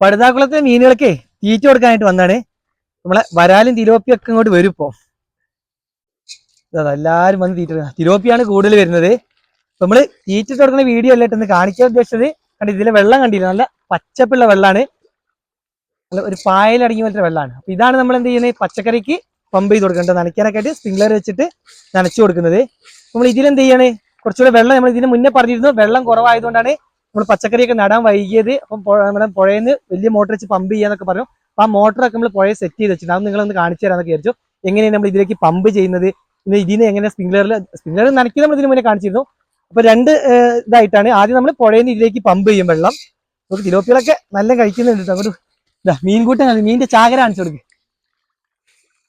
പടുതാക്കുളത്തെ മീനുകൾക്കേ തീറ്റ കൊടുക്കാനായിട്ട് വന്നാണ്. നമ്മളെ വരാലും തിലോപ്പിയും ഒക്കെ ഇങ്ങോട്ട് വരും ഇപ്പോ. എല്ലാരും വന്ന് തീറ്റ തിരോപ്പിയാണ് കൂടുതൽ വരുന്നത്. നമ്മൾ തീറ്റ തുടങ്ങുന്ന വീഡിയോ അല്ല ഇന്ന് കാണിക്കാൻ ഉദ്ദേശിച്ചത്. കണ്ട് ഇതിലെ വെള്ളം കണ്ടില്ല? നല്ല പച്ചപ്പുള്ള വെള്ളമാണ് ഒരു പായലടങ്ങി പോലത്തെ വെള്ളമാണ് അപ്പൊ ഇതാണ് നമ്മൾ എന്ത് ചെയ്യുന്നത്? പച്ചക്കറിക്ക് പമ്പ് ചെയ്ത് കൊടുക്കേണ്ടത്. നനയ്ക്കാനൊക്കെ ആയിട്ട് സ്പ്രിംഗ്ലർ വെച്ചിട്ട് നനച്ചു കൊടുക്കുന്നത്. നമ്മൾ ഇതിലെന്ത് ചെയ്യാണ്? കുറച്ചുകൂടെ വെള്ളം നമ്മൾ ഇതിന് മുന്നേ പറഞ്ഞിരുന്നു. വെള്ളം കുറവായതുകൊണ്ടാണ് നമ്മൾ പച്ചക്കറിയൊക്കെ നടാൻ വൈകിയത് അപ്പം നമ്മുടെ പുഴയിൽ നിന്ന് വലിയ മോട്ടർ വെച്ച് പമ്പ് ചെയ്യാന്നൊക്കെ പറഞ്ഞു അപ്പൊ ആ മോട്ടറൊക്കെ നമ്മൾ പുഴയെ സെറ്റ് ചെയ്ത് വെച്ചിട്ടുണ്ട്. അത് നിങ്ങളൊന്ന് കാണിച്ചു തരാന്നൊക്കെ വിചാരിച്ചു. എങ്ങനെയാണ് നമ്മൾ ഇതിലേക്ക് പമ്പ് ചെയ്യുന്നത്? പിന്നെ ഇതിന് എങ്ങനെ സ്പ്രിംഗ്ലറിൽ സ്പ്രിംഗ്ലർ നനയ്ക്കുന്ന നമ്മൾ ഇതിന് മുന്നേ കാണിച്ചിരുന്നു. അപ്പൊ രണ്ട് ഇതായിട്ടാണ്. ആദ്യം നമ്മൾ പുഴയിൽ നിന്ന് ഇതിലേക്ക് പമ്പ് ചെയ്യും വെള്ളം. നമുക്ക് തിലോപ്പികളൊക്കെ നല്ല കഴിക്കുന്നുണ്ട് കേട്ടോ. അങ്ങോട്ട് ഇതാ മീൻകൂട്ടം മീനിന്റെ ചാകര കാണിച്ചു കൊടുക്കും.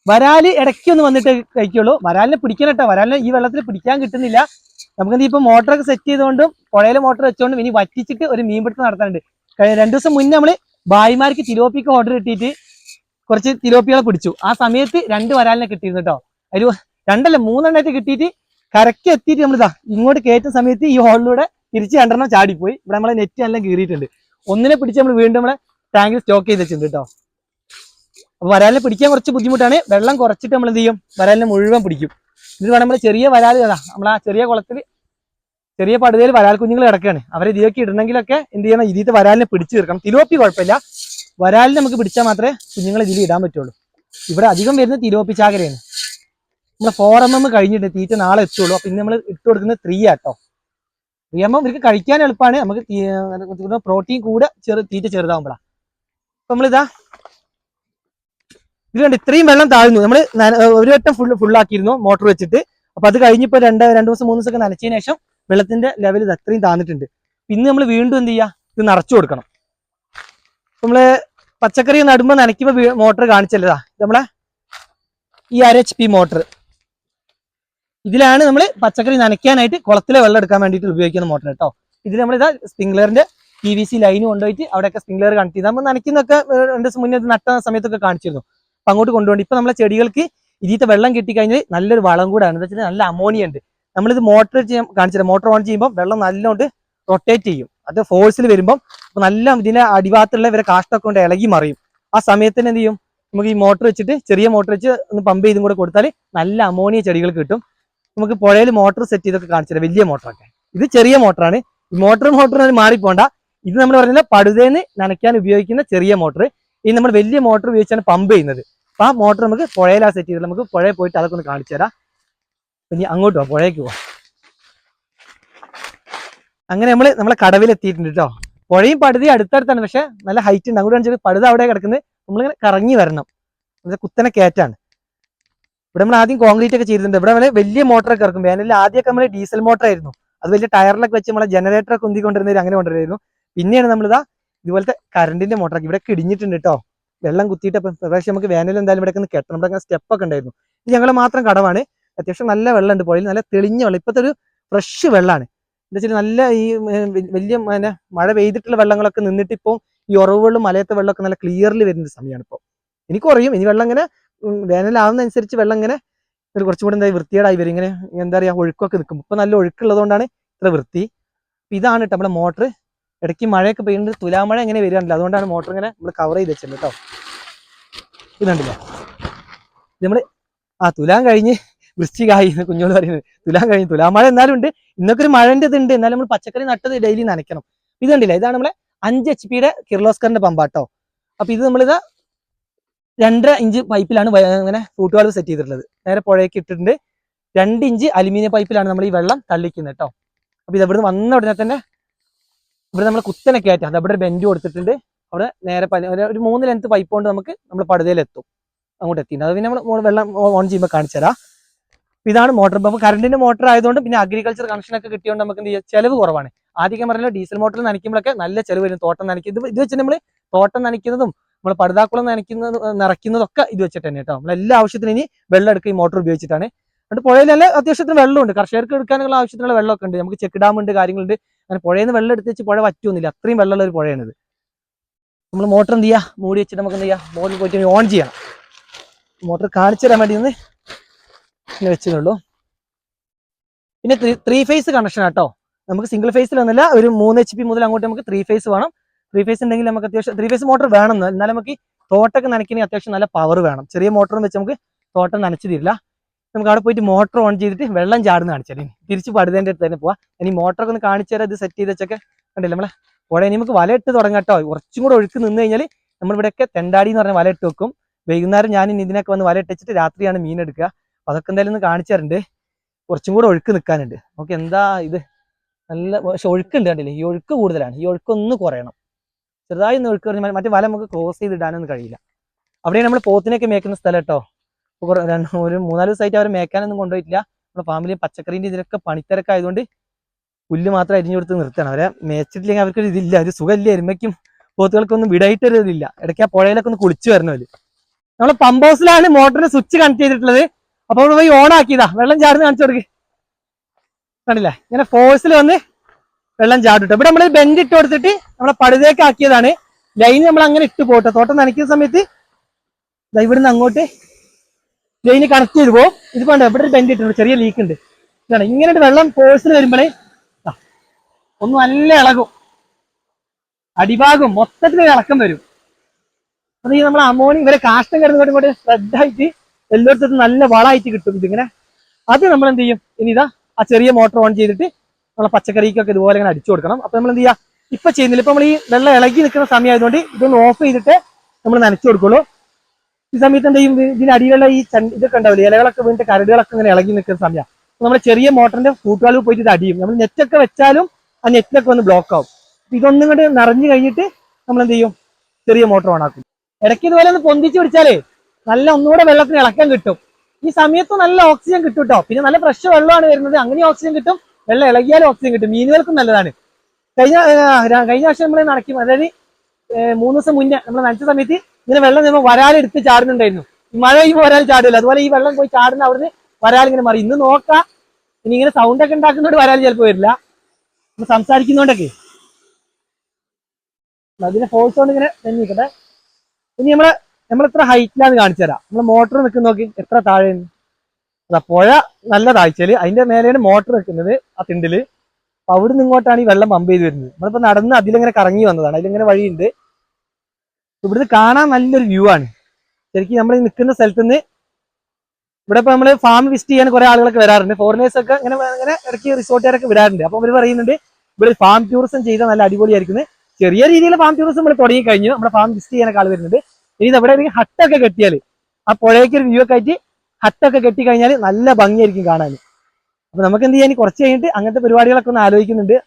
വരാൽ ഇടയ്ക്ക് ഒന്ന് വന്നിട്ട് കഴിക്കുള്ളൂ. വരാലിനെ പിടിക്കണം കേട്ടോ. വരാലിനെ ഈ വെള്ളത്തിൽ പിടിക്കാൻ കിട്ടുന്നില്ല. നമുക്ക് ഇപ്പൊ മോട്ടറൊക്കെ സെറ്റ് ചെയ്തുകൊണ്ടും പുഴയിൽ മോട്ടർ വെച്ചുകൊണ്ടും ഇനി വറ്റിച്ചിട്ട് ഒരു മീൻപിടുത്തം നടത്താനുണ്ട്. രണ്ടു ദിവസം മുന്നേ നമ്മൾ ഭായിമാർക്ക് തിലോപ്പിക്ക് ഓർഡർ കിട്ടിയിട്ട് കുറച്ച് തിലോപ്പികളെ പിടിച്ചു. ആ സമയത്ത് രണ്ട് വരാലിനെ കിട്ടിയിരുന്നു കേട്ടോ. ഒരു രണ്ടല്ല മൂന്നെണ്ണത്തെ കിട്ടിയിട്ട് കരക്ക് എത്തിയിട്ട് നമ്മളിതാ ഇങ്ങോട്ട് കയറ്റുന്ന സമയത്ത് ഈ ഹോളിലൂടെ തിരിച്ച് രണ്ടെണ്ണം ചാടിപ്പോയി. ഇവിടെ നമ്മളെ നെറ്റ് എല്ലാം കീറിയിട്ടുണ്ട്. ഒന്നിനെ പിടിച്ച് നമ്മൾ വീണ്ടും നമ്മളെ ടാങ്കിൽ സ്റ്റോക്ക് ചെയ്ത് വെച്ചിട്ടുണ്ട് കേട്ടോ. അപ്പൊ വരാലിനെ പിടിക്കാൻ കുറച്ച് ബുദ്ധിമുട്ടാണ്. വെള്ളം കുറച്ചിട്ട് നമ്മൾ എന്ത് ചെയ്യും? വരാലിനെ മുഴുവൻ പിടിക്കും. ഇത് വേണം നമ്മൾ ചെറിയ വരാൽ കഥ നമ്മൾ ആ ചെറിയ കുളത്തിൽ ചെറിയ പടുതയിൽ വരാൽ കുഞ്ഞുങ്ങൾ കിടക്കുകയാണ്. അവരെ ഇതിലേക്ക് ഇടണമെങ്കിലൊക്കെ എന്ത് ചെയ്യണം? ഇതിലത്തെ വരാലിനെ പിടിച്ചു തീർക്കണം. തിലോപ്പി കുഴപ്പമില്ല. വരാലിനെ നമുക്ക് പിടിച്ചാൽ മാത്രമേ കുഞ്ഞുങ്ങളെ ഇതിൽ ഇടാൻ പറ്റുള്ളൂ. ഇവിടെ അധികം വരുന്ന തിലോപ്പി ചാകരയാണ്. നമ്മളെ ഫോർ എം എം കഴിഞ്ഞിട്ട് തീറ്റ നാളെ എത്തുള്ളൂ. അപ്പം ഇന്ന് നമ്മൾ ഇട്ട് കൊടുക്കുന്നത് ത്രീ ആട്ടോ ത്രീ എം ഇവർക്ക് കഴിക്കാൻ എളുപ്പമാണ്. നമുക്ക് പ്രോട്ടീൻ കൂടെ ചെറു തീറ്റ ചെറുതാവുമ്പോഴാണ് അപ്പം നമ്മളിതാ ഇത് കണ്ട് ഇത്രയും വെള്ളം താഴ്ന്നു. നമ്മൾ ഒരു വട്ടം ഫുൾ ഫുള്ളാക്കിയിരുന്നു മോട്ടോർ വെച്ചിട്ട്. അപ്പം അത് കഴിഞ്ഞിപ്പോൾ രണ്ട് രണ്ട് ദിവസം മൂന്ന് ദിവസമൊക്കെ നനച്ചതിന് ശേഷം വെള്ളത്തിന്റെ ലെവൽ ഇത് അത്രയും താന്നിട്ടുണ്ട്. പിന്നെ നമ്മൾ വീണ്ടും എന്ത് ചെയ്യുക ഇത് നിറച്ചു കൊടുക്കണം. നമ്മൾ പച്ചക്കറി നടുമ്പോ നനയ്ക്കുമ്പോ മോട്ടർ കാണിച്ചല്ലതാ നമ്മളെ ഈ ആർ എച്ച് പി മോട്ടർ ഇതിലാണ് നമ്മൾ പച്ചക്കറി നനയ്ക്കാനായിട്ട് കുളത്തിലെ വെള്ളം എടുക്കാൻ വേണ്ടിയിട്ട് ഉപയോഗിക്കുന്ന മോട്ടർ കേട്ടോ. ഇതിൽ നമ്മൾ ഇതാ സ്പ്രിംഗ്ലറിന്റെ പി വി സി ലൈൻ കൊണ്ടുപോയിട്ട് അവിടെയൊക്കെ സ്പ്രിംഗ്ലർ കണക്ട് ചെയ്ത് നമ്മൾ നനയ്ക്കുന്നൊക്കെ രണ്ട് ദിവസം മുന്നേ നട്ട സമയത്തൊക്കെ കാണിച്ചിരുന്നു. അപ്പൊ അങ്ങോട്ട് കൊണ്ടുപോകണം ഇപ്പൊ നമ്മളെ ചെടികൾക്ക് ഇതിത്തെ വെള്ളം കിട്ടിക്കഴിഞ്ഞാൽ നല്ലൊരു വളം കൂടാണ്. എന്താ വെച്ചാൽ നല്ല അമോണിയ ഉണ്ട്. നമ്മളിത് മോട്ടർ ചെയ്യാൻ കാണിച്ചില്ല മോട്ടർ ഓൺ ചെയ്യുമ്പോൾ വെള്ളം നല്ലോണ്ട് റൊട്ടേറ്റ് ചെയ്യും. അത് ഫോഴ്സിൽ വരുമ്പം നല്ല ഇതിന്റെ അടിഭാഗത്തുള്ള ഇവരെ കാഷ്ടൊക്കെ കൊണ്ട് ഇളകി മറിയും. ആ സമയത്തിന് എന്ത് ചെയ്യും നമുക്ക് ഈ മോട്ടർ വെച്ചിട്ട് ചെറിയ മോട്ടർ വെച്ച് ഒന്ന് പമ്പ് ചെയ്തും കൂടെ കൊടുത്താൽ നല്ല അമോണിയ ചെടികൾ കിട്ടും. നമുക്ക് പുഴയിൽ മോട്ടർ സെറ്റ് ചെയ്തൊക്കെ കാണിച്ചില്ല വലിയ മോട്ടറൊക്കെ. ഇത് ചെറിയ മോട്ടറാണ്. ഈ മോട്ടർ മോട്ടർ മാറിപ്പോണ്ട. ഇത് നമ്മൾ പറഞ്ഞാൽ പടുതേന്ന് നനയ്ക്കാൻ ഉപയോഗിക്കുന്ന ചെറിയ മോട്ടർ ഈ നമ്മൾ വലിയ മോട്ടർ ഉപയോഗിച്ചാണ് പമ്പ് ചെയ്യുന്നത്. അപ്പൊ ആ മോട്ടർ നമുക്ക് പുഴയിലാണ് സെറ്റ് ചെയ്തത്. നമുക്ക് പുഴയിൽ പോയിട്ട് അതൊക്കെ ഒന്ന് കാണിച്ചു തരാം ഇനി അങ്ങോട്ട് പോവാം പുഴയ്ക്ക് പോവാം അങ്ങനെ നമ്മൾ നമ്മളെ കടവിലെത്തിയിട്ടുണ്ട് കേട്ടോ പുഴയും പടുതി അടുത്തടുത്താണ് പക്ഷെ നല്ല ഹൈറ്റ് ഉണ്ട്. അങ്ങോട്ട് കാണിച്ചത് പടുത അവിടെ കിടക്കുന്നത് നമ്മളിങ്ങനെ കറങ്ങി വരണം. കുത്തനെ കയറ്റാണ്. ഇവിടെ നമ്മൾ ആദ്യം കോൺക്രീറ്റ് ഒക്കെ ചെയ്തിട്ടുണ്ട്. ഇവിടെ നമ്മൾ വലിയ മോട്ടറൊക്കെ ഇറക്കും. വേനലിൽ ആദ്യമൊക്കെ നമ്മൾ ഡീസൽ മോട്ടർ ആയിരുന്നു. അത് വലിയ ടയറിലൊക്കെ വെച്ച് നമ്മളെ ജനറേറ്റർ ഒക്കെ ഉന്തിക്കൊണ്ടിരുന്നവർ അങ്ങനെ കൊണ്ടുവരുമായിരുന്നു പിന്നെയാണ് നമ്മളിതാ ഇതുപോലത്തെ കറണ്ടിന്റെ മോട്ടറൊക്കെ ഇവിടെ ഇടിഞ്ഞിട്ടുണ്ട് കേട്ടോ വെള്ളം കുത്തിയിട്ട് അപ്പം നമുക്ക് വേനൽ എന്തായാലും ഇവിടെ കെട്ടണം. ഇവിടെ സ്റ്റെപ്പ് ഒക്കെ ഉണ്ടായിരുന്നു. ഇത് ഞങ്ങൾ മാത്രം കടവാണ്. അത്യാവശ്യം നല്ല വെള്ളം ഉണ്ട് പുഴയിൽ. നല്ല തെളിഞ്ഞ വെള്ളം. ഇപ്പോഴത്തെ ഒരു ഫ്രഷ് വെള്ളമാണ് എന്താ വെച്ചാൽ നല്ല ഈ വലിയ പിന്നെ മഴ പെയ്തിട്ടുള്ള വെള്ളങ്ങളൊക്കെ നിന്നിട്ട് ഇപ്പോൾ ഈ ഉറവുകളും മലയത്തെ വെള്ളമൊക്കെ നല്ല ക്ലിയർലി വരുന്ന സമയമാണ് ഇപ്പോൾ എനിക്ക് കുറയും. ഇനി വെള്ളം ഇങ്ങനെ വേനലാവുന്നതനുസരിച്ച് വെള്ളം ഇങ്ങനെ ഒരു കുറച്ചും കൂടെ എന്താ വൃത്തിയേടായി വരും. ഇങ്ങനെ എന്താ പറയുക ഒഴുക്കൊക്കെ നിൽക്കും. ഇപ്പം നല്ല ഒഴുക്കുള്ളതുകൊണ്ടാണ് ഇത്ര വൃത്തി. ഇതാണ് കേട്ടോ നമ്മുടെ മോട്ടർ ഇടയ്ക്ക് മഴയൊക്കെ പെയ്യുന്നത് തുലാമഴ എങ്ങനെ വരികയാണല്ലോ. അതുകൊണ്ടാണ് മോട്ടർ ഇങ്ങനെ നമ്മൾ കവർ ചെയ്ത് വെച്ചത് കേട്ടോ. ഇതുണ്ടല്ലോ? നമ്മൾ ആ തുലാൻ കഴിഞ്ഞ് വൃശ്ചികായി എന്ന് കുഞ്ഞോട് പറയുന്നത്. തുലാൻ കഴിഞ്ഞ്. തുലാമഴ എന്നാലും ഉണ്ട്. ഇന്നൊക്കെ ഒരു മഴന്റെ ഇതുണ്ട് എന്നാലും നമ്മൾ പച്ചക്കറി നട്ടത് ഡെയിലി നനയ്ക്കണം. ഇത് കണ്ടില്ല? ഇതാണ് നമ്മളെ അഞ്ച് എച്ച് പിയുടെ കിർലോസ്കറിന്റെ പമ്പാട്ടോ. അപ്പൊ ഇത് നമ്മളിത് രണ്ടര ഇഞ്ച് പൈപ്പിലാണ് ഇങ്ങനെ കൂട്ടുകാർ സെറ്റ് ചെയ്തിട്ടുള്ളത്. നേരെ പുഴയ്ക്ക് ഇട്ടിട്ടുണ്ട്. രണ്ട് ഇഞ്ച് അലുമിനിയം പൈപ്പിലാണ് നമ്മൾ ഈ വെള്ളം തള്ളിക്കുന്നത് കേട്ടോ അപ്പൊ ഇത് ഇവിടുന്ന് വന്ന ഉടനെ തന്നെ ഇവിടെ നമ്മൾ കുത്തനെ അത് അവിടെ ഒരു ബെൻഡ് കൊടുത്തിട്ടുണ്ട്. അവിടെ നേരെ ഒരു- മൂന്ന് ലെങ്ത് പൈപ്പ് കൊണ്ട് നമുക്ക് നമ്മൾ പടുതയിൽ എത്തും അങ്ങോട്ട് എത്തിയിട്ടുണ്ട് അത് പിന്നെ നമ്മൾ വെള്ളം ഓൺ ചെയ്യുമ്പോൾ കാണിച്ചുതരാം. അപ്പൊ ഇതാണ് മോട്ടർ അപ്പൊ കറണ്ടിന്റെ മോട്ടർ ആയതുകൊണ്ട് പിന്നെ അഗ്രികൾച്ചർ കണക്ഷൻ ഒക്കെ കിട്ടിയതുകൊണ്ട് നമുക്ക് എന്ത് ചെലവ് കുറവാണ്. ആദ്യം പറഞ്ഞല്ലോ ഡീസൽ മോട്ടറിൽ നനയ്ക്കുമ്പോഴൊക്കെ നല്ല ചെലവ് വരും. തോട്ടം നനയ്ക്കും. ഇത് വെച്ച് നമ്മൾ തോട്ടം നനയ്ക്കുന്നതും നമ്മൾ പടുതാക്കുളം നനയ്ക്കുന്നത് നിറയ്ക്കുന്നതൊക്കെ ഇത് വെച്ചിട്ട് തന്നെ കേട്ടോ. നമ്മൾ എല്ലാ ആവശ്യത്തിനും ഇനി വെള്ളം എടുക്കുക ഈ മോട്ടർ ഉപയോഗിച്ചിട്ടാണ്. അതുകൊണ്ട് പുഴയിൽ നല്ല അത്യാവശ്യത്തിന് വെള്ളമുണ്ട്. കർഷകർക്ക് എടുക്കാനുള്ള ആവശ്യത്തിനുള്ള വെള്ളമൊക്കെ ഉണ്ട്. നമുക്ക് ചെക്ക് ഡാം ഉണ്ട് കാര്യങ്ങളുണ്ട്. അങ്ങനെ പുഴയിൽ നിന്ന് വെള്ളം എടുത്ത് വെച്ച് പുഴ വറ്റുന്നില്ല അത്രയും വെള്ളമുള്ള ഒരു പുഴയാണിത്. നമ്മൾ മോട്ടർ എന്ത് ചെയ്യുക മൂടി വെച്ചിട്ട് നമുക്ക് എന്ത് ചെയ്യാം? മോട്ടർ പോയിട്ട് ഓൺ ചെയ്യണം. മോട്ടർ കാണിച്ചു തരാൻ വേണ്ടി ഒന്ന് ഇങ്ങനെ വെച്ചതുള്ളൂ പിന്നെ ത്രീ ഫേസ് കണക്ഷൻ ആട്ടോ. നമുക്ക് സിംഗിൾ ഫേസിൽ ഒന്നുമില്ല ഒരു മൂന്ന് എച്ച് പി മുതൽ അങ്ങോട്ട് നമുക്ക് ത്രീ ഫേസ് വേണം. ത്രീ ഫേസ് ഉണ്ടെങ്കിൽ നമുക്ക് അത്യാവശ്യം ത്രീ ഫേസ് മോട്ടർ വേണം എന്ന്. എന്നാലും നമുക്ക് തോട്ടൊക്കെ നനയ്ക്കണമെങ്കിൽ അത്യാവശ്യം നല്ല പവർ വേണം. ചെറിയ മോട്ടറും വെച്ച് നമുക്ക് തോട്ടം നനച്ചു തരില്ല. നമുക്ക് അവിടെ പോയിട്ട് മോട്ടർ ഓൺ ചെയ്തിട്ട് വെള്ളം ചാടുന്ന കാണിച്ചാൽ തിരിച്ച് പടുതേന്റെ അടുത്ത് തന്നെ പോവാം. ഇനി മോട്ടറൊക്കെ ഒന്ന് കാണിച്ചു തരാം. ഇത് സെറ്റ് ചെയ്ത് വെച്ചൊക്കെ. കണ്ടില്ല നമ്മളെ? ഉടനെ ഇനി നമുക്ക് വലയിട്ട് തുടങ്ങട്ടോ കുറച്ചും കൂടെ ഒഴുക്ക് നിന്ന് കഴിഞ്ഞാൽ നമ്മളിവിടെയൊക്കെ തെണ്ടാടി എന്ന് പറഞ്ഞ വലയിട്ട് വെക്കും. വൈകുന്നേരം ഞാൻ ഇതിനൊക്കെ വന്ന് വല ഇട്ടിച്ചിട്ട് രാത്രിയാണ് മീൻ എടുക്കുക. അപ്പൊ അതൊക്കെ എന്തായാലും ഒന്ന് കാണിച്ചു തരുന്നുണ്ട് കുറച്ചും കൂടെ ഒഴുക്ക് നിൽക്കാനുണ്ട് നമുക്ക് എന്താ ഇത്? നല്ല പക്ഷെ ഒഴുക്കുണ്ട് കണ്ടില്ലേ? ഈ ഒഴുക്ക് കൂടുതലാണ്. ഈ ഒഴുക്ക് ഒന്ന് കുറയണം. ചെറുതായി ഒന്ന് ഒഴുക്ക് കുറഞ്ഞാൽ മറ്റേ വല നമുക്ക് ക്ലോസ് ചെയ്ത് ഇടാനൊന്നും കഴിയില്ല. അവിടെയാണ് നമ്മൾ പോത്തിനൊക്കെ മേക്കുന്ന സ്ഥലം കേട്ടോ ഒരു മൂന്നാൽ ദിവസമായിട്ട് അവർ മേക്കാനൊന്നും കൊണ്ടുപോയിട്ടില്ല. നമ്മുടെ ഫാമിലി പച്ചക്കറീന്റെ ഇതിലൊക്കെ പണിത്തിരക്കായതുകൊണ്ട് പുല്ല് മാത്രം അരിഞ്ഞു കൊടുത്ത് നിർത്തണം. അവരെ മേച്ചിട്ടില്ലെങ്കിൽ അവർക്ക് ഇതില്ല. ഒരു സുഖമില്ല. എരുമയ്ക്കും പോത്തുകൾക്കൊന്നും വിടായിട്ടൊരു ഇതില്ല. ഇടയ്ക്ക് ആ പുഴയിലൊക്കെ ഒന്ന് കുളിച്ചു വരണമല്ലോ നമ്മൾ പമ്പ് ഹൗസിലാണ് മോട്ടറിന് സ്വിച്ച് കണക്ട് ചെയ്തിട്ടുള്ളത്. അപ്പോൾ അവിടെ പോയി ഓൺ ആക്കിയതാ. വെള്ളം ചാടുന്ന കാണിച്ചു കൊടുക്ക്. കണ്ടില്ലേ? ഇങ്ങനെ ഫോഴ്സിൽ വന്ന് വെള്ളം ചാടിട്ടു. ഇവിടെ നമ്മൾ ബെൻഡ് ഇട്ട് കൊടുത്തിട്ട് നമ്മളെ പടുതേക്ക് ആക്കിയതാണ്. ലൈൻ നമ്മൾ അങ്ങനെ ഇട്ട് പോട്ടെ. തോട്ടം നനയ്ക്കുന്ന സമയത്ത് ഇവിടുന്ന് അങ്ങോട്ട് ലൈന് കണക്ട് ചെയ്ത് പോകും ഇത് വേണ്ട ഇവിടെ ഒരു ബെൻഡ് ഇട്ടിട്ടുണ്ട്. ചെറിയ ലീക്ക് ഉണ്ട്. ഇതാണ്. ഇങ്ങനെ വെള്ളം ഫോഴ്സിൽ വരുമ്പോഴേ ഒന്ന് നല്ല ഇളകും. അടിഭാഗം മൊത്തത്തിൽ ഇളക്കം വരും. അത് നമ്മൾ അമോണി ഇവരെ കാഷ്ടം കിടന്നുകൊണ്ട് ഇങ്ങോട്ട് സ്പ്രെഡായിട്ട് എല്ലായിടത്തും നല്ല വളമായിട്ട് കിട്ടും ഇതിങ്ങനെ. അത് നമ്മൾ എന്ത് ചെയ്യും ഇനി ഇതാ ആ ചെറിയ മോട്ടോർ ഓൺ ചെയ്തിട്ട് നമ്മളെ പച്ചക്കറിക്കൊക്കെ ഇതുപോലെ ഇങ്ങനെ അടിച്ചു കൊടുക്കണം. അപ്പൊ നമ്മൾ എന്ത് ചെയ്യാ? ഇപ്പൊ ചെയ്യുന്നില്ല. ഇപ്പൊ നമ്മൾ ഈ വെള്ളം ഇളകി നിൽക്കുന്ന സമയമായതുകൊണ്ട് ഇതൊന്ന് ഓഫ് ചെയ്തിട്ട് നമ്മൾ നനച്ചു കൊടുക്കുള്ളൂ. ഈ സമയത്ത് എന്ത് ചെയ്യും? ഇതിന് അടിയിലുള്ള ഈ ഇതൊക്കെ ഉണ്ടാവില്ല? ഇലകളൊക്കെ വീണിട്ട് കരടുകളൊക്കെ ഇങ്ങനെ ഇളകി നിൽക്കുന്ന സമയം. നമ്മൾ ചെറിയ മോട്ടറിന്റെ കൂട്ടുകാലിൽ പോയിട്ട് ഇത് അടിയും. നമ്മൾ നെറ്റൊക്കെ വെച്ചാലും ആ നെറ്റിലൊക്കെ ഒന്ന് ബ്ലോക്ക് ആവും. ഇതൊന്നും കൂടെ നിറഞ്ഞു കഴിഞ്ഞിട്ട് നമ്മൾ എന്ത് ചെയ്യും? ചെറിയ മോട്ടോർ ഓൺ ആക്കും. ഇടയ്ക്ക് ഇതുപോലെ ഒന്ന് പൊന്തിച്ച് പിടിച്ചാലേ നല്ല ഒന്നുകൂടെ വെള്ളത്തിന് ഇളക്കം കിട്ടും. ഈ സമയത്ത് നല്ല ഓക്സിജൻ കിട്ടും കേട്ടോ പിന്നെ നല്ല ഫ്രഷ് വെള്ളമാണ് വരുന്നത്. അങ്ങനെ ഓക്സിജൻ കിട്ടും. വെള്ളം ഇളകിയാലും ഓക്സിജൻ കിട്ടും. മീനുകൾക്കും നല്ലതാണ്. കഴിഞ്ഞ കഴിഞ്ഞ വർഷം നമ്മൾ നടക്കും അതായത് മൂന്ന് ദിവസം മുന്നേ നമ്മൾ നനച്ച സമയത്ത് ഇങ്ങനെ വെള്ളം നമ്മൾ വരാലെടുത്ത് ചാടുന്നുണ്ടായിരുന്നു. മഴ പെയ്യുമ്പോൾ വരാൽ ചാടില്ല. അതുപോലെ ഈ വെള്ളം പോയി ചാടുന്ന അവിടുന്ന് വരാൽ ഇങ്ങനെ മാറി. ഇന്ന് നോക്കാം. ഇനി ഇങ്ങനെ സൗണ്ട് ഒക്കെ ഉണ്ടാക്കുന്നതുകൊണ്ട് വരാൽ ചിലപ്പോൾ വരില്ല. നമ്മൾ സംസാരിക്കുന്നതുകൊണ്ടൊക്കെ അതിന്റെ ഫോഴ്സ് കൊണ്ട് ഇങ്ങനെ നിൽക്കട്ടെ ഇനി നമ്മളെ നമ്മൾ എത്ര ഹൈറ്റിലാന്ന് കാണിച്ചു തരാം. നമ്മൾ മോട്ടർ നിൽക്കുന്ന നോക്കി എത്ര താഴെ അതാ പുഴ നല്ല താഴ്ചയിൽ അതിന്റെ മേലെയാണ് മോട്ടർ നിൽക്കുന്നത് ആ തിണ്ടിൽ. അപ്പൊ അവിടെ നിന്ന് ഇങ്ങോട്ടാണ് ഈ വെള്ളം പമ്പ് ചെയ്ത് വരുന്നത്. നമ്മളിപ്പോ നടന്ന് അതിലിങ്ങനെ കറങ്ങി വന്നതാണ്. അതിലിങ്ങനെ വഴിയുണ്ട്. ഇവിടുന്ന് കാണാൻ നല്ലൊരു വ്യൂ ആണ്. ശരിക്കും നമ്മൾ നിൽക്കുന്ന സ്ഥലത്ത് നിന്ന് ഇവിടെ ഇപ്പൊ നമ്മൾ ഫാം വിസിറ്റ് ചെയ്യാൻ കുറെ ആളുകളൊക്കെ വരാറുണ്ട്. ഫോറിനേഴ്സ് ഒക്കെ ഇങ്ങനെ ഇങ്ങനെ ഇടയ്ക്ക് റിസോർട്ടുകാരൊക്കെ വിടാറുണ്ട് അപ്പൊ അവർ പറയുന്നുണ്ട് ഇവിടെ ഫാം ടൂറിസം ചെയ്താൽ നല്ല അടിപൊളിയായിരിക്കുന്നത് ചെറിയ രീതിയിൽ ഫാം ടൂറിസം നമ്മൾ തുടങ്ങി കഴിഞ്ഞു നമ്മുടെ ഫാം വിസിറ്റ് ചെയ്യാനൊക്കെ ആൾ വരുന്നുണ്ട്. ഇനി നമ്മുടെ ഒരു ഹട്ടൊക്കെ കെട്ടിയാൽ ആ പുഴയ്ക്ക് ഒരു വ്യൂ ഒക്കെ ആയിട്ട് ഹട്ടൊക്കെ കെട്ടി കഴിഞ്ഞാൽ നല്ല ഭംഗിയായിരിക്കും കാണാൻ അപ്പൊ നമുക്ക് എന്ത് ചെയ്യാൻ കുറച്ച് കഴിഞ്ഞിട്ട് അങ്ങനത്തെ പരിപാടികളൊക്കെ ഒന്ന് ആലോചിക്കുന്നുണ്ട്.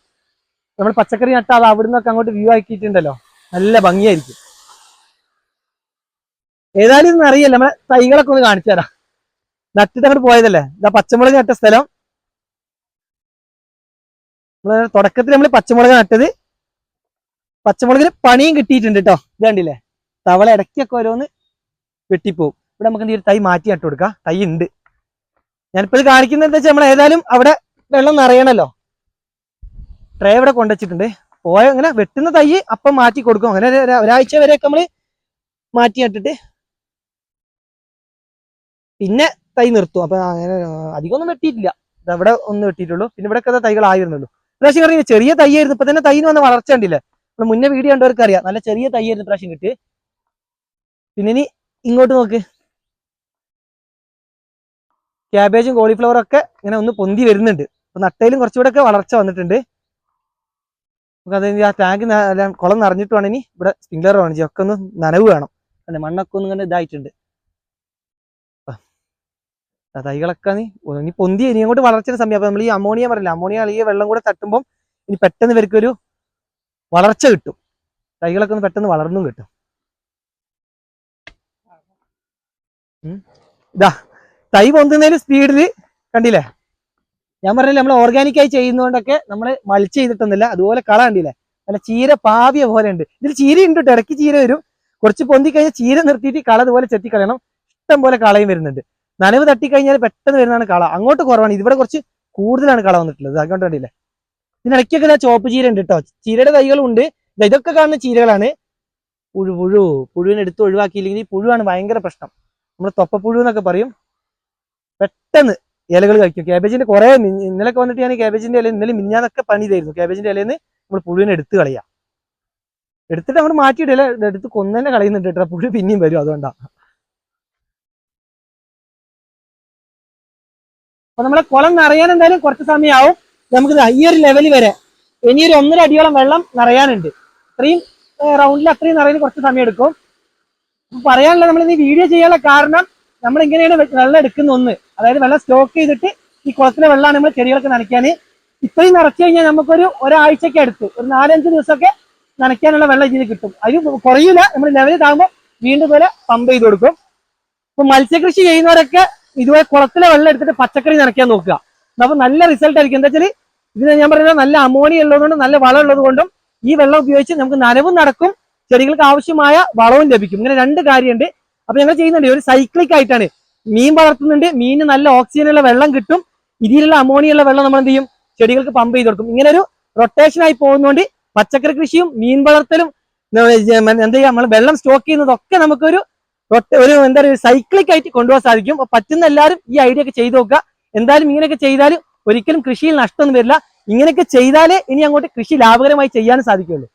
നമ്മൾ പച്ചക്കറി നട്ട അത് അവിടെ നിന്നൊക്കെ അങ്ങോട്ട് വ്യൂ ആക്കിയിട്ടുണ്ടല്ലോ. നല്ല ഭംഗിയായിരിക്കും. ഏതായാലും ഇന്ന് അറിയില്ല. നമ്മളെ തൈകളൊക്കെ ഒന്ന് കാണിച്ചു തരാം. നട്ടിട്ട് അങ്ങോട്ട് പോയതല്ലേ? ഇതാ പച്ചമുളക് നട്ട സ്ഥലം. നമ്മൾ തുടക്കത്തിൽ നമ്മൾ പച്ചമുളക് നട്ടത്. പച്ചമുളകിന് പണിയും കിട്ടിയിട്ടുണ്ട് കേട്ടോ ഇത് കണ്ടില്ലേ? തവള ഇടയ്ക്കൊക്കെ ഓരോന്ന് വെട്ടിപ്പോവും. ഇവിടെ നമുക്ക് എന്തെങ്കിലും തൈ മാറ്റി നട്ടു കൊടുക്കാം. തൈ ഉണ്ട് ഞാനിപ്പോൾ ഇത് കാണിക്കുന്നത് എന്താ വെച്ചാൽ നമ്മൾ ഏതായാലും അവിടെ വെള്ളം നിറയണല്ലോ. ട്രേ ഇവിടെ കൊണ്ടുവച്ചിട്ടുണ്ട്. പോയ അങ്ങനെ വെട്ടുന്ന തൈ അപ്പം മാറ്റി കൊടുക്കും. അങ്ങനെ ഒരു- ഒരാഴ്ച വരെയൊക്കെ നമ്മൾ മാറ്റി നട്ടിട്ട് പിന്നെ തൈ നിർത്തും. അപ്പൊ അങ്ങനെ അധികമൊന്നും വെട്ടിയിട്ടില്ല. അവിടെ ഒന്ന് വെട്ടിയിട്ടുള്ളൂ. പിന്നെ ഇവിടെ ഒക്കെ തൈകൾ ആയിരുന്നുള്ളൂ. പ്രാവശ്യം ചെറിയ തൈ ആയിരുന്നു ഇപ്പൊ തന്നെ തൈന്ന് വന്ന വളർച്ച ഉണ്ടല്ലേ മുന്നേ വീഡിയോ കണ്ടവർക്ക് അറിയാം നല്ല ചെറിയ തൈ ആയിരുന്നു പ്രാവശ്യം കിട്ടി പിന്നെ ഇനി ഇങ്ങോട്ട് നോക്ക്. ക്യാബേജും കോളിഫ്ലവറും ഒക്കെ ഇങ്ങനെ ഒന്ന് പൊന്തി വരുന്നുണ്ട്. അപ്പൊ നട്ടയിലും കുറച്ചുകൂടെ ഒക്കെ വളർച്ച വന്നിട്ടുണ്ട്. നമുക്ക് അത് ആ ടാങ്ക് കുളം നിറഞ്ഞിട്ട് വേണം ഇനി ഇവിടെ സ്പ്രിംഗ്ലർ വേണം. ചെയ്യാം. ഒക്കെ ഒന്ന് നനവ് വേണം. അല്ലെ മണ്ണൊക്കെ ഒന്ന് ഇങ്ങനെ ഇതായിട്ടുണ്ട്. തൈകളൊക്കെ നീ ഇനി പൊന്തി ഇനി അങ്ങോട്ട് വളർച്ചയുടെ സമയം. അപ്പൊ നമ്മൾ ഈ അമോണിയ പറയില്ല? അമോണിയ അല്ലെങ്കിൽ വെള്ളം കൂടെ തട്ടുമ്പോൾ ഇനി പെട്ടെന്ന് ഇവർക്കൊരു വളർച്ച കിട്ടും. തൈകളൊക്കെ ഒന്ന് പെട്ടെന്ന് വളർന്നും കിട്ടും. ഇതാ തൈ പൊന്തുന്നതിന് സ്പീഡിൽ കണ്ടില്ലേ? ഞാൻ പറഞ്ഞില്ല നമ്മൾ ഓർഗാനിക്കായി ചെയ്യുന്നതുകൊണ്ടൊക്കെ നമ്മൾ മൾച്ച് ചെയ്തിട്ടൊന്നുമില്ല. അതുപോലെ കള കണ്ടില്ലേ? നല്ല ചീര പാവിയ പോലെ ഉണ്ട്. ഇതിൽ ചീര ഉണ്ട് ഇടയ്ക്ക് ചീര വരും. കുറച്ച് പൊന്തി കഴിഞ്ഞാൽ ചീര നിർത്തിയിട്ട് കള ഇതുപോലെ ചെത്തിക്കളയണം. ഇഷ്ടം പോലെ കളയും വരുന്നുണ്ട്. നനവ് തട്ടിക്കഴിഞ്ഞാൽ പെട്ടെന്ന് വരുന്നതാണ് കള. അങ്ങോട്ട് കുറവാണ്. ഇവിടെ കുറച്ച് കൂടുതലാണ് കള വന്നിട്ടുള്ളത്. അതുകൊണ്ട് കണ്ടില്ലേ? ഇതിനിടയ്ക്കൊക്കെ ഇതാ ചോപ്പ് ചീര ഉണ്ട് കേട്ടോ ചീരയുടെ തൈകളുണ്ട് ഇതൊക്കെ കാണുന്ന ചീരകളാണ്. പുഴു പുഴു. പുഴുവിനെടുത്ത് ഒഴിവാക്കിയില്ലെങ്കിൽ പുഴുവാണ് ഭയങ്കര പ്രശ്നം. നമ്മൾ തൊപ്പപ്പുഴു എന്നൊക്കെ പറയും. പെട്ടെന്ന് ഇലകൾ കഴിക്കും. ക്യാബേജിന്റെ കുറെ ഇന്നലൊക്കെ വന്നിട്ട് ഞാൻ ക്യാബേജിന്റെ ഇല ഇന്നലെ മിഞ്ഞാന്നൊക്കെ പണി ചെയ്തായിരുന്നു ക്യാബേജിന്റെ ഇലയിൽ നിന്ന് നമ്മൾ പുഴുവിനെ എടുത്ത് കളയാം. എടുത്തിട്ട് നമ്മൾ മാറ്റിയിട്ടില്ല എടുത്ത് കൊന്നെ കളയുന്നുണ്ട് കേട്ടോ. പുഴു പിന്നെയും വരും അതുകൊണ്ടാ. അപ്പൊ നമ്മളെ കുളം നിറയാൻ എന്തായാലും കുറച്ച് സമയമാവും നമുക്ക് ഈ ഒരു ലെവൽ വരെ. ഇനി ഒരു ഒന്നര അടിയോളം വെള്ളം നിറയാനുണ്ട്. ഇത്രയും റൗണ്ടിൽ അത്രയും നിറയാൻ കുറച്ച് സമയം എടുക്കും. പറയാനുള്ള നമ്മൾ ഈ വീഡിയോ ചെയ്യാനുള്ള കാരണം നമ്മൾ എങ്ങനെയാണ് വെ- വെള്ളം എടുക്കുന്ന ഒന്ന്. അതായത് വെള്ളം സ്റ്റോക്ക് ചെയ്തിട്ട് ഈ കുളത്തിലെ വെള്ളമാണ് നമ്മൾ ചെടികളൊക്കെ നനയ്ക്കാൻ. ഇത്രയും നിറച്ചു കഴിഞ്ഞാൽ നമുക്കൊരു ഒരാഴ്ചയ്ക്ക് അടുത്ത് ഒരു നാലഞ്ച് ദിവസമൊക്കെ നനയ്ക്കാനുള്ള വെള്ളം ഇതിന് കിട്ടും. അത് കുറയില്ല നമ്മൾ ലെവൽ താകുമ്പോൾ വീണ്ടും പോലെ പമ്പ് ചെയ്ത് കൊടുക്കും. ഇപ്പൊ മത്സ്യകൃഷി ചെയ്യുന്നവരൊക്കെ ഇതുപോലെ കുളത്തിലെ വെള്ളം എടുത്തിട്ട് പച്ചക്കറി നനയ്ക്കാൻ നോക്കുക. അപ്പൊ നല്ല റിസൾട്ട് ആയിരിക്കും. എന്താ വെച്ചാൽ ഇതിന് ഞാൻ പറയുന്നത് നല്ല അമോണിയ ഉള്ളതുകൊണ്ടും നല്ല വളം ഉള്ളതുകൊണ്ടും ഈ വെള്ളം ഉപയോഗിച്ച് നമുക്ക് നനവും നടക്കും. ചെടികൾക്ക് ആവശ്യമായ വളവും ലഭിക്കും. ഇങ്ങനെ രണ്ട് കാര്യമുണ്ട്. അപ്പൊ ഞങ്ങൾ ചെയ്യുന്നുണ്ട്. ഒരു സൈക്ലിക് ആയിട്ടാണ്. മീൻ വളർത്തുന്നുണ്ട്. മീന് നല്ല ഓക്സിജനുള്ള വെള്ളം കിട്ടും. ഇതിലുള്ള അമോണിയുള്ള വെള്ളം നമ്മൾ എന്ത് ചെയ്യും ചെടികൾക്ക് പമ്പ് ചെയ്ത് കൊടുക്കും. ഇങ്ങനെ ഒരു റൊട്ടേഷൻ ആയി പോകുന്നതുകൊണ്ട് പച്ചക്കറി കൃഷിയും മീൻ വളർത്തലും എന്താ ചെയ്യുക നമ്മൾ വെള്ളം സ്റ്റോക്ക് ചെയ്യുന്നതൊക്കെ നമുക്കൊരു ഒരു എന്താ പറയുക സൈക്ലിക് ആയിട്ട് കൊണ്ടുപോകാൻ സാധിക്കും. അപ്പൊ പറ്റുന്ന എല്ലാവരും ഈ ഐഡിയ ഒക്കെ ചെയ്തു നോക്കുക. എന്തായാലും ഇങ്ങനെയൊക്കെ ചെയ്താലും ഒരിക്കലും കൃഷിയിൽ നഷ്ടമൊന്നും വരില്ല. ഇങ്ങനെയൊക്കെ ചെയ്താലേ ഇനി അങ്ങോട്ട് കൃഷി ലാഭകരമായി ചെയ്യാനും സാധിക്കുള്ളൂ